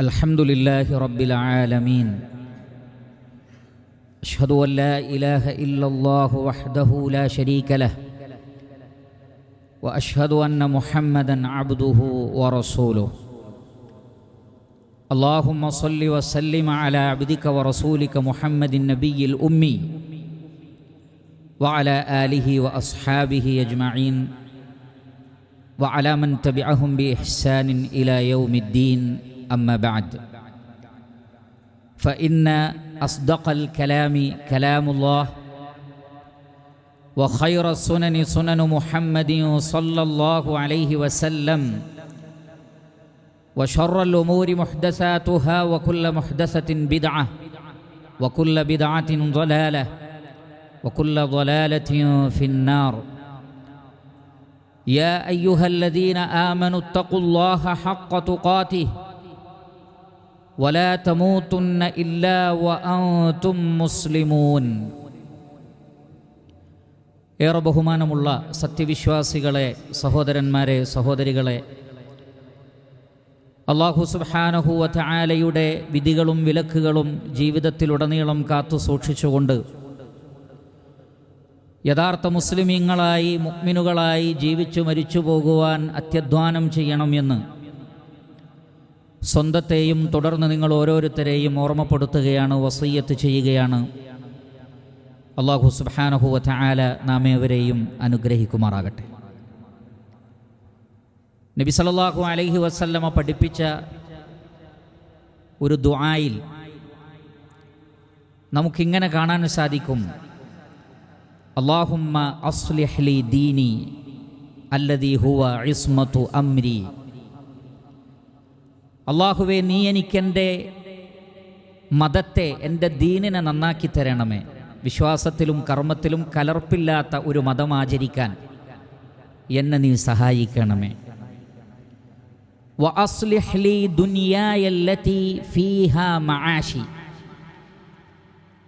الحمد لله رب العالمين. أشهد أن لا إله إلا الله وحده لا شريك له وأشهد أن محمدا عبده ورسوله. اللهم صل وسلم على عبدك ورسولك محمد النبي الأمي وعلى آله وأصحابه أجمعين وعلى من تبعهم بإحسان إلى يوم الدين. أما بعد. فإن أصدق الكلام كلام الله وخير السنن سنن محمد صلى الله عليه وسلم وشر الأمور محدثاتها وكل محدثة بدعة وكل بدعة ضلالة وكل ضلالة في النار. يا أيها الذين آمنوا اتقوا الله حق تقاته ولا تموتن إلا وأنتم مسلمون ഏറെ ബഹുമാനമുള്ള സത്യവിശ്വാസികളെ സഹോദരന്മാരെ സഹോദരികളെ അള്ളാഹു സുബാനഹുവ ആലയുടെ വിധികളും വിലക്കുകളും ജീവിതത്തിലുടനീളം കാത്തു സൂക്ഷിച്ചുകൊണ്ട് യഥാർത്ഥ മുസ്ലിമീങ്ങളായി മുക്മിനുകളായി ജീവിച്ചു മരിച്ചു പോകുവാൻ അത്യധ്വാനം ചെയ്യണമെന്ന് സ്വന്തത്തെയും തുടർന്ന് നിങ്ങൾ ഓരോരുത്തരെയും ഓർമ്മപ്പെടുത്തുകയാണ് വസയ്യത്ത് ചെയ്യുകയാണ്. അള്ളാഹു സുബാനഹുവ ആല നാം ഏവരെയും അനുഗ്രഹിക്കുമാറാകട്ടെ. നബി സല്ലല്ലാഹു അലൈഹി വസല്ലമ പഠിപ്പിച്ച ഒരു ദുആയിൽ നമുക്കിങ്ങനെ കാണാൻ സാധിക്കും. അള്ളാഹുമ്മ അസ്ലിഹ്ലി ദീനി അല്ലതി ഹുവ ഇസ്മത്തു അംരി അള്ളാഹുവെ നീ എനിക്കെന്റെ മതത്തെ എന്റെ ദീനിനെ നന്നാക്കി തരണമേ. വിശ്വാസത്തിലും കർമ്മത്തിലും കലർപ്പില്ലാത്ത ഒരു മതം ആചരിക്കാൻ എന്നെ നീ സഹായിക്കണമേ.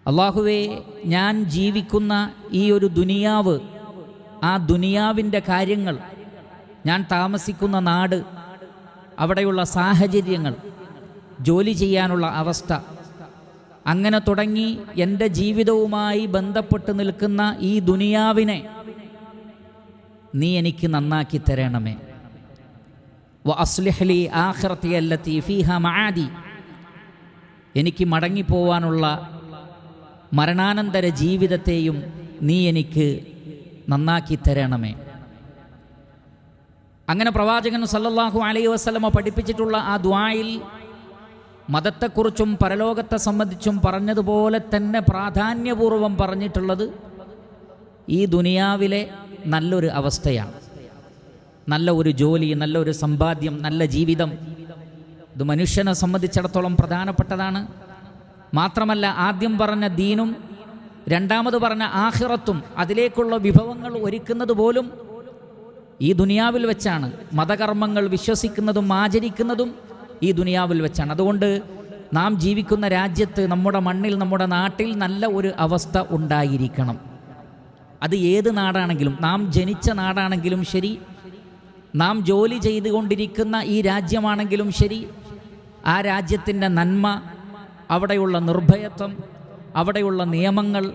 അള്ളാഹുവേ ഞാൻ ജീവിക്കുന്ന ഈ ഒരു ദുനിയാവ് ആ ദുനിയാവിന്റെ കാര്യങ്ങൾ ഞാൻ താമസിക്കുന്ന നാട് അവിടെയുള്ള സാഹചര്യങ്ങൾ ജോലി ചെയ്യാനുള്ള അവസ്ഥ അങ്ങനെ തുടങ്ങി എന്റെ ജീവിതവുമായി ബന്ധപ്പെട്ട് നിൽക്കുന്ന ഈ ദുനിയാവിനെ നീ എനിക്ക് നന്നാക്കി തരണമേ. വസ്ലിഹ്ലി ആഖിറത്തി അല്ലത്തി ഫീഹ മആദി. എനിക്ക് മടങ്ങിപ്പോവാനുള്ള മരണാനന്തര ജീവിതത്തെയും നീ എനിക്ക് നന്നാക്കി തരണമേ. അങ്ങനെ പ്രവാചകൻ സല്ലല്ലാഹു അലൈഹി വസ്ലമ പഠിപ്പിച്ചിട്ടുള്ള ആ ദ്വായിൽ മതത്തെക്കുറിച്ചും പരലോകത്തെ സംബന്ധിച്ചും പറഞ്ഞതുപോലെ തന്നെ പ്രാധാന്യപൂർവം പറഞ്ഞിട്ടുള്ളത് ഈ ദുനിയാവിലെ നല്ലൊരു അവസ്ഥയാണ്. നല്ല ഒരു ജോലി നല്ലൊരു സമ്പാദ്യം നല്ല ജീവിതം. ഇത് മനുഷ്യനെ സംബന്ധിച്ചിടത്തോളം പ്രധാനപ്പെട്ടതാണ്. മാത്രമല്ല ആദ്യം പറഞ്ഞ ദീനും രണ്ടാമത് പറഞ്ഞ ആഹിറത്തും അതിലേക്കുള്ള വിഭവങ്ങൾ ഒരുക്കുന്നത് പോലും ഈ ദുനിയാവിൽ വെച്ചാണ് മതകർമ്മങ്ങൾ വിശ്വസിക്കുന്നതും ആചരിക്കുന്നതും ഈ ദുനിയാവിൽ വെച്ചാണ്. അതുകൊണ്ട് നാം ജീവിക്കുന്ന രാജ്യത്ത് നമ്മുടെ മണ്ണിൽ നമ്മുടെ നാട്ടിൽ നല്ല ഒരു അവസ്ഥ ഉണ്ടായിരിക്കണം. അത് ഏത് നാടാണെങ്കിലും നാം ജനിച്ച നാടാണെങ്കിലും ശരി നാം ജോലി ചെയ്തുകൊണ്ടിരിക്കുന്ന ഈ രാജ്യമാണെങ്കിലും ശരി ആ രാജ്യത്തിന്റെ നന്മ അവിടെയുള്ള നിർഭയത്വം അവിടെയുള്ള നിയമങ്ങൾ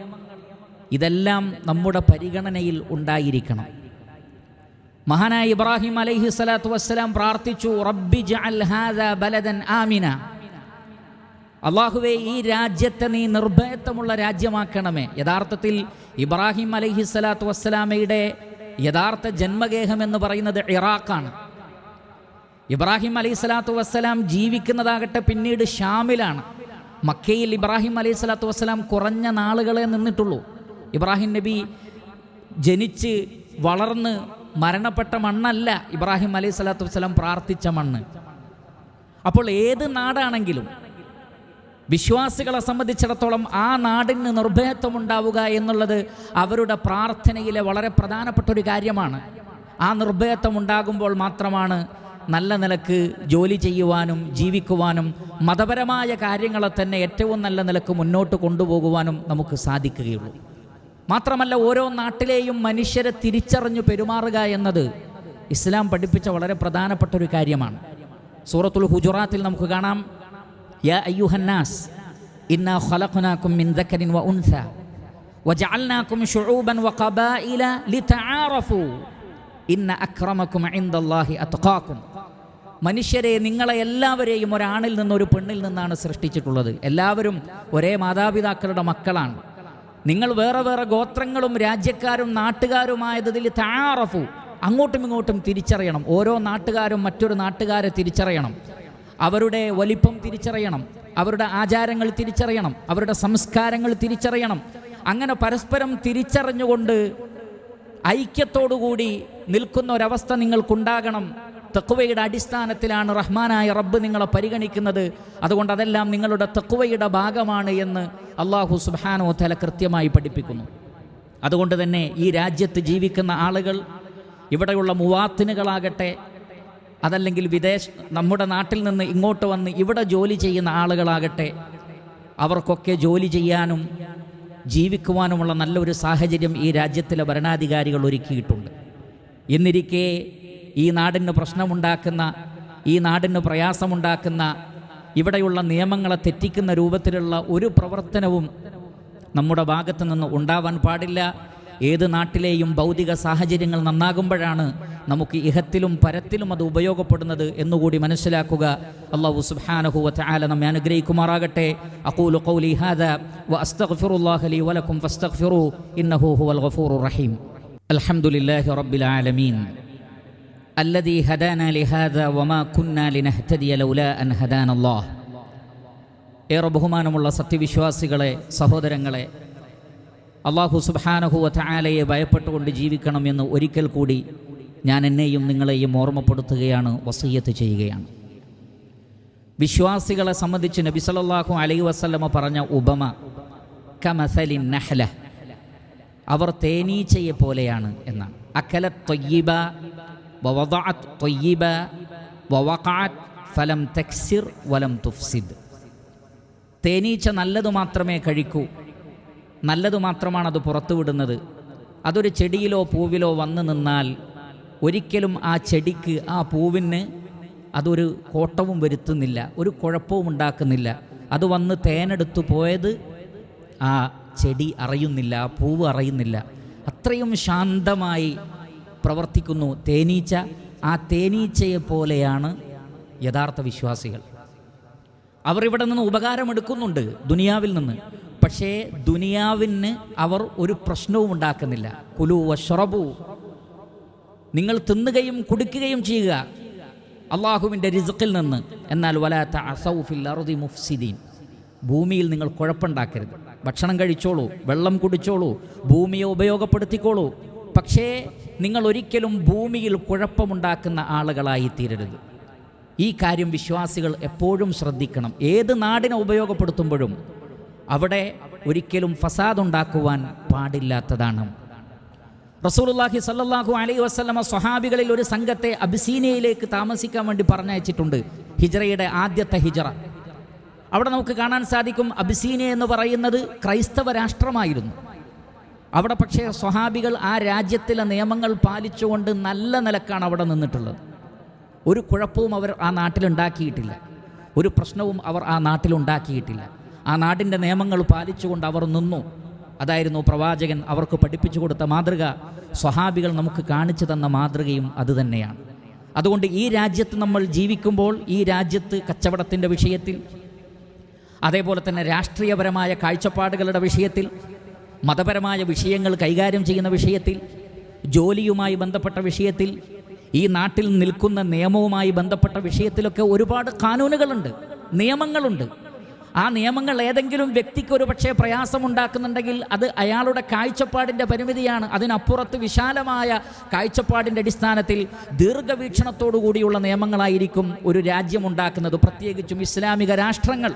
ഇതെല്ലാം നമ്മുടെ പരിഗണനയിൽ ഉണ്ടായിരിക്കണം. മഹാനായ ഇബ്രാഹിം അലൈഹി സ്വലാത്തു വസ്സലാം പ്രാർത്ഥിച്ചു റബ്ബി ബലദൻ ആമിന. അള്ളാഹുവെ ഈ രാജ്യത്തെ നീ നിർഭയത്വമുള്ള രാജ്യമാക്കണമേ. യഥാർത്ഥത്തിൽ ഇബ്രാഹിം അലൈഹി സ്വലാത്തു വസ്സലാമയുടെ യഥാർത്ഥ ജന്മഗേഹം എന്ന് പറയുന്നത് ഇറാഖാണ്. ഇബ്രാഹിം അലൈഹി സ്വലാത്തു വസ്സലാം ജീവിക്കുന്നതാകട്ടെ പിന്നീട് ഷാമിലാണ്. മക്കയിൽ ഇബ്രാഹിം അലൈഹി സ്വലാത്തു വസ്സലാം കുറഞ്ഞ നാളുകളെ നിന്നിട്ടുള്ളൂ. ഇബ്രാഹിം നബി ജനിച്ച് വളർന്ന് മരണപ്പെട്ട മണ്ണല്ല ഇബ്രാഹിം അലൈഹി സ്വലാത്തു വസ്സലാം പ്രാർത്ഥിച്ച മണ്ണ്. അപ്പോൾ ഏത് നാടാണെങ്കിലും വിശ്വാസികളെ സംബന്ധിച്ചിടത്തോളം ആ നാടിന് നിർഭയത്വം ഉണ്ടാവുക എന്നുള്ളത് അവരുടെ പ്രാർത്ഥനയിലെ വളരെ പ്രധാനപ്പെട്ട ഒരു കാര്യമാണ്. ആ നിർഭയത്വം ഉണ്ടാകുമ്പോൾ മാത്രമാണ് നല്ല നിലയ്ക്ക് ജോലി ചെയ്യുവാനും ജീവിക്കുവാനും മതപരമായ കാര്യങ്ങളെ തന്നെ ഏറ്റവും നല്ല നിലയ്ക്ക് മുന്നോട്ട് കൊണ്ടുപോകുവാനും നമുക്ക് സാധിക്കുകയുള്ളൂ. മാത്രമല്ല ഓരോ നാട്ടിലെയും മനുഷ്യരെ തിരിച്ചറിഞ്ഞു പെരുമാറുക എന്നത് ഇസ്ലാം പഠിപ്പിച്ച വളരെ പ്രധാനപ്പെട്ട ഒരു കാര്യമാണ്. സൂറത്തുൽ ഹുജുറാത്തിൽ നമുക്ക് കാണാം. യാ അയ്യുഹന്നാസ് ഖലഖനാകും മിൻ വ ഉൻസ മനുഷ്യരെ നിങ്ങളെ എല്ലാവരെയും ഒരാണിൽ നിന്ന് ഒരു പെണ്ണിൽ നിന്നാണ് സൃഷ്ടിച്ചിട്ടുള്ളത്. എല്ലാവരും ഒരേ മാതാപിതാക്കളുടെ മക്കളാണ്. നിങ്ങൾ വേറെ വേറെ ഗോത്രങ്ങളും രാജ്യക്കാരും നാട്ടുകാരുമായതിൽ താറഫു. അങ്ങോട്ടും ഇങ്ങോട്ടും തിരിച്ചറിയണം. ഓരോ നാട്ടുകാരും മറ്റൊരു നാട്ടുകാരെ തിരിച്ചറിയണം. അവരുടെ വലിപ്പം തിരിച്ചറിയണം. അവരുടെ ആചാരങ്ങൾ തിരിച്ചറിയണം. അവരുടെ സംസ്കാരങ്ങൾ തിരിച്ചറിയണം. അങ്ങനെ പരസ്പരം തിരിച്ചറിഞ്ഞുകൊണ്ട് ഐക്യത്തോടുകൂടി നിൽക്കുന്ന ഒരവസ്ഥ നിങ്ങൾക്കുണ്ടാകണം. തെക്കുവയുടെ അടിസ്ഥാനത്തിലാണ് റഹ്മാനായ റബ്ബ് നിങ്ങളെ പരിഗണിക്കുന്നത്. അതുകൊണ്ട് അതെല്ലാം നിങ്ങളുടെ തെക്കുവയുടെ ഭാഗമാണ് എന്ന് അള്ളാഹു സുബാനോ തല കൃത്യമായി പഠിപ്പിക്കുന്നു. അതുകൊണ്ട് തന്നെ ഈ രാജ്യത്ത് ജീവിക്കുന്ന ആളുകൾ ഇവിടെയുള്ള മുവാത്തിനുകളാകട്ടെ അതല്ലെങ്കിൽ വിദേശ നമ്മുടെ നാട്ടിൽ നിന്ന് ഇങ്ങോട്ട് വന്ന് ഇവിടെ ജോലി ചെയ്യുന്ന ആളുകളാകട്ടെ അവർക്കൊക്കെ ജോലി ചെയ്യാനും ജീവിക്കുവാനുമുള്ള നല്ലൊരു സാഹചര്യം ഈ രാജ്യത്തിലെ ഭരണാധികാരികൾ ഒരുക്കിയിട്ടുണ്ട്. എന്നിരിക്കെ ഈ നാടിന് പ്രശ്നമുണ്ടാക്കുന്ന ഈ നാടിന് പ്രയാസമുണ്ടാക്കുന്ന ഇവിടെയുള്ള നിയമങ്ങളെ തെറ്റിക്കുന്ന രൂപത്തിലുള്ള ഒരു പ്രവർത്തനവും നമ്മുടെ ഭാഗത്തു നിന്ന് ഉണ്ടാവാൻ പാടില്ല. ഏത് നാട്ടിലെയും ഭൗതിക സാഹചര്യങ്ങൾ നന്നാകുമ്പോഴാണ് നമുക്ക് ഇഹത്തിലും പരത്തിലും അത് ഉപയോഗപ്പെടുന്നത് എന്നുകൂടി മനസ്സിലാക്കുക. അള്ളാഹു സുബ്ഹാനഹു വതആല നമ്മെ അനുഗ്രഹിക്കുമാറാകട്ടെ. അഖൂലു ഖൗലി വലക്കും ഇന്നഹു ഹുവൽ റഹീം. അൽഹംദുലില്ലാഹി റബ്ബിൽ ആലമീൻ. അല്ലദീ ഹദാന ലിഹാദ വമാ കുന്ന ലിനഹ്തദിയ ലൗല അൻ ഹദാൻ അള്ളാഹ് ഏറെ ബഹുമാനമുള്ള സത്യവിശ്വാസികളെ സഹോദരങ്ങളെ അള്ളാഹു സുബാനഹുവ തായാലയെ ഭയപ്പെട്ടുകൊണ്ട് ജീവിക്കണമെന്ന് ഒരിക്കൽ കൂടി ഞാൻ എന്നെയും നിങ്ങളെയും ഓർമ്മപ്പെടുത്തുകയാണ് വസീയത്ത് ചെയ്യുകയാണ്. വിശ്വാസികളെ സംബന്ധിച്ച് നബി സല്ലാഹു അലൈ വസ്ലമ പറഞ്ഞ ഉപമ കമസലി നഹ്ല അവർ തേനീച്ചയെ പോലെയാണ് എന്നാണ്. അക്കല തൊയ്യബ വവദഅത് തൊയ്യിബ വവഖഅത് ഫലം തക്സിർ വലം തുഫ്സിദ് തേനീച്ച നല്ലത് മാത്രമേ കഴിക്കൂ. നല്ലത് മാത്രമാണ് അത് പുറത്തുവിടുന്നത് അതൊരു ചെടിയിലോ പൂവിലോ വന്നു നിന്നാൽ ഒരിക്കലും ആ ചെടിക്ക് ആ പൂവിന് അതൊരു കോട്ടവും വരുത്തുന്നില്ല ഒരു കുഴപ്പവും ഉണ്ടാക്കുന്നില്ല. അത് വന്ന് തേനെടുത്തു പോയത് ആ ചെടി അറിയുന്നില്ല ആ പൂവ് അറിയുന്നില്ല. അത്രയും ശാന്തമായി പ്രവർത്തിക്കുന്നു. തേനീച്ച ആ തേനീച്ചയെ പോലെയാണ് യഥാർത്ഥ വിശ്വാസികൾ. അവർ ഇവിടെ നിന്ന് ഉപകാരമെടുക്കുന്നുണ്ട് ദുനിയാവിൽ നിന്ന്. പക്ഷേ ദുനിയാവിന് അവർ ഒരു പ്രശ്നവും ഉണ്ടാക്കുന്നില്ല. കുലു വഷറബു നിങ്ങൾ തിന്നുകയും കുടിക്കുകയും ചെയ്യുക അള്ളാഹുവിന്റെ റിസുക്കിൽ നിന്ന്. എന്നാൽ വലാത്ത അസൗഫിൽ അറുതി മുഫ്സിദീൻ. ഭൂമിയിൽ നിങ്ങൾ കുഴപ്പമുണ്ടാക്കരുത്. ഭക്ഷണം കഴിച്ചോളൂ വെള്ളം കുടിച്ചോളൂ ഭൂമിയെ ഉപയോഗപ്പെടുത്തിക്കോളൂ. പക്ഷേ നിങ്ങൾ ഒരിക്കലും ഭൂമിയിൽ കുഴപ്പമുണ്ടാക്കുന്ന ആളുകളായി തീരരുത് ഈ കാര്യം വിശ്വാസികൾ എപ്പോഴും ശ്രദ്ധിക്കണം. ഏത് നാടിനെ ഉപയോഗപ്പെടുത്തുമ്പോഴും അവിടെ ഒരിക്കലും ഫസാദ് ഉണ്ടാക്കുവാൻ പാടില്ലാത്തതാണ്. റസൂലുള്ളാഹി സല്ലാഹു അലൈഹി വസ്ലമ സ്വഹാബികളിൽ ഒരു സംഘത്തെ അബിസീനയിലേക്ക് താമസിക്കാൻ വേണ്ടി പറഞ്ഞയച്ചിട്ടുണ്ട്. ഹിജറയുടെ ആദ്യത്തെ ഹിജറ. അവിടെ നമുക്ക് കാണാൻ സാധിക്കും അബിസീന എന്ന് പറയുന്നത് ക്രൈസ്തവ രാഷ്ട്രമായിരുന്നു അവിടെ പക്ഷേ സ്വഹാബികൾ ആ രാജ്യത്തിലെ നിയമങ്ങൾ പാലിച്ചുകൊണ്ട് നല്ല നിലക്കാണ് അവിടെ നിന്നിട്ടുള്ളത്. ഒരു കുഴപ്പവും അവർ ആ നാട്ടിലുണ്ടാക്കിയിട്ടില്ല ഒരു പ്രശ്നവും അവർ ആ നാട്ടിലുണ്ടാക്കിയിട്ടില്ല ആ നാടിന്റെ നിയമങ്ങൾ പാലിച്ചുകൊണ്ട് അവർ നിന്നു. അതായിരുന്നു പ്രവാചകൻ അവർക്ക് പഠിപ്പിച്ചു കൊടുത്ത മാതൃക. സ്വഹാബികൾ നമുക്ക് കാണിച്ചു തന്ന മാതൃകയും അതുതന്നെയാണ് അതുകൊണ്ട് ഈ രാജ്യത്ത് നമ്മൾ ജീവിക്കുമ്പോൾ ഈ രാജ്യത്ത് കച്ചവടത്തിന്റെ വിഷയത്തിൽ അതേപോലെ തന്നെ രാഷ്ട്രീയപരമായ കാഴ്ചപ്പാടുകളുടെ വിഷയത്തിൽ മതപരമായ വിഷയങ്ങൾ കൈകാര്യം ചെയ്യുന്ന വിഷയത്തിൽ ജോലിയുമായി ബന്ധപ്പെട്ട വിഷയത്തിൽ ഈ നാട്ടിൽ നിൽക്കുന്ന നിയമവുമായി ബന്ധപ്പെട്ട വിഷയത്തിലൊക്കെ ഒരുപാട് കാനൂനുകളുണ്ട് നിയമങ്ങളുണ്ട്. ആ നിയമങ്ങൾ ഏതെങ്കിലും വ്യക്തിക്ക് ഒരു പക്ഷേ പ്രയാസമുണ്ടാക്കുന്നുണ്ടെങ്കിൽ അത് അയാളുടെ കാഴ്ചപ്പാടിന്റെ പരിമിതിയാണ്. അതിനപ്പുറത്ത് വിശാലമായ കാഴ്ചപ്പാടിന്റെ അടിസ്ഥാനത്തിൽ ദീർഘവീക്ഷണത്തോടു കൂടിയുള്ള നിയമങ്ങളായിരിക്കും ഒരു രാജ്യമുണ്ടാക്കുന്നത് പ്രത്യേകിച്ചും ഇസ്ലാമിക രാഷ്ട്രങ്ങൾ.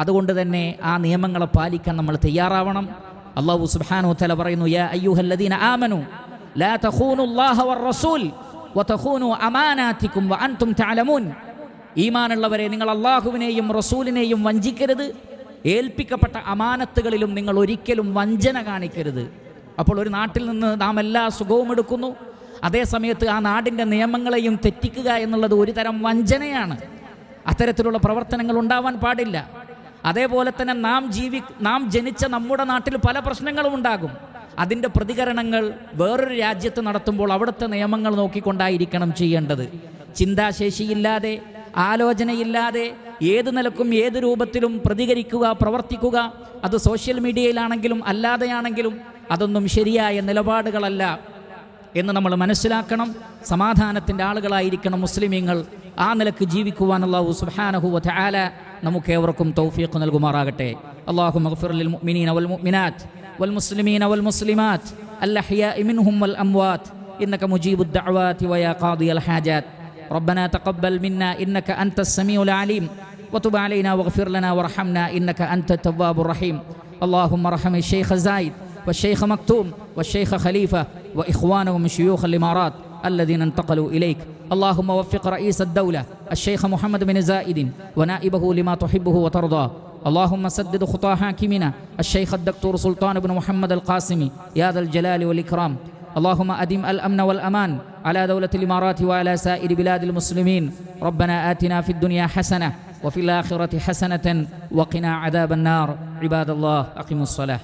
അതുകൊണ്ട് തന്നെ ആ നിയമങ്ങളെ പാലിക്കാൻ നമ്മൾ തയ്യാറാവണം. അള്ളാഹു സുബാനു തല പറയുന്നു യാ അയ്യുഹല്ലദീന ആമനു ലാ തഖൂനുല്ലാഹ വർ-റസൂൽ വതഖൂനു അമാനാതികും വഅൻതും തഅലമൂൻ. ഈമാനുള്ളവരെ നിങ്ങൾ അള്ളാഹുവിനെയും റസൂലിനെയും വഞ്ചിക്കരുത്. ഏൽപ്പിക്കപ്പെട്ട അമാനത്തുകളിലും നിങ്ങൾ ഒരിക്കലും വഞ്ചന കാണിക്കരുത്. അപ്പോൾ ഒരു നാട്ടിൽ നിന്ന് നാം എല്ലാ സുഖവും എടുക്കുന്നു. അതേസമയത്ത് ആ നാടിന്റെ നിയമങ്ങളെയും തെറ്റിക്കുക എന്നുള്ളത് ഒരു തരം വഞ്ചനയാണ്. അത്തരത്തിലുള്ള പ്രവർത്തനങ്ങൾ ഉണ്ടാവാൻ പാടില്ല. അതേപോലെ തന്നെ നാം ജീവി നാം ജനിച്ച നമ്മുടെ നാട്ടിൽ പല പ്രശ്നങ്ങളും ഉണ്ടാകും. അതിന്റെ പ്രതികരണങ്ങൾ വേറൊരു രാജ്യത്ത് നടത്തുമ്പോൾ അവിടുത്തെ നിയമങ്ങൾ നോക്കിക്കൊണ്ടായിരിക്കണം ചെയ്യേണ്ടത്. ചിന്താശേഷിയില്ലാതെ ആലോചനയില്ലാതെ ഏത് നിലക്കും ഏത് രൂപത്തിലും പ്രതികരിക്കുക പ്രവർത്തിക്കുക അത് സോഷ്യൽ മീഡിയയിലാണെങ്കിലും അല്ലാതെയാണെങ്കിലും അതൊന്നും ശരിയായ നിലപാടുകളല്ല എന്ന് നമ്മൾ മനസ്സിലാക്കണം. സമാധാനത്തിന്റെ ആളുകളായിരിക്കണം മുസ്ലിമീങ്ങൾ ആ നിലയ്ക്ക് ജീവിക്കുവാനുള്ള അള്ളാഹു സുബ്ഹാനഹു വ തആല നമുക്ക് ഏവർക്കും തൗഫീഖ് നൽകുമാറാകട്ടെ അള്ളാഹു മഗ്ഫിർ ലിൽ മുഅ്മിനീന വൽ മുഅ്മിനാത്ത് വൽ മുസ്ലിമീന വൽ മുസ്ലിമാത്ത് الأحياء منهم والأموات إنك مجيب الدعوات ويا قاضي الحاجات ربنا تقبل منا إنك أنت السميع العليم وتب علينا واغفر لنا وارحمنا إنك أنت التواب الرحيم اللهم ارحم الشيخ زايد والشيخ مكتوم والشيخ خليفة وإخوانهم من شيوخ الإمارات الذين انتقلوا إليك. اللهم وفق رئيس الدولة الشيخ محمد بن زائد ونائبه لما تحبه وترضى. اللهم سدد خطى حاكمنا الشيخ الدكتور سلطان بن محمد القاسمي يا ذا الجلال والإكرام. اللهم أدم الأمن والأمان على دولة الإمارات وعلى سائر بلاد المسلمين. ربنا آتنا في الدنيا حسنة وفي الآخرة حسنة وقنا عذاب النار. عباد الله أقيموا الصلاة.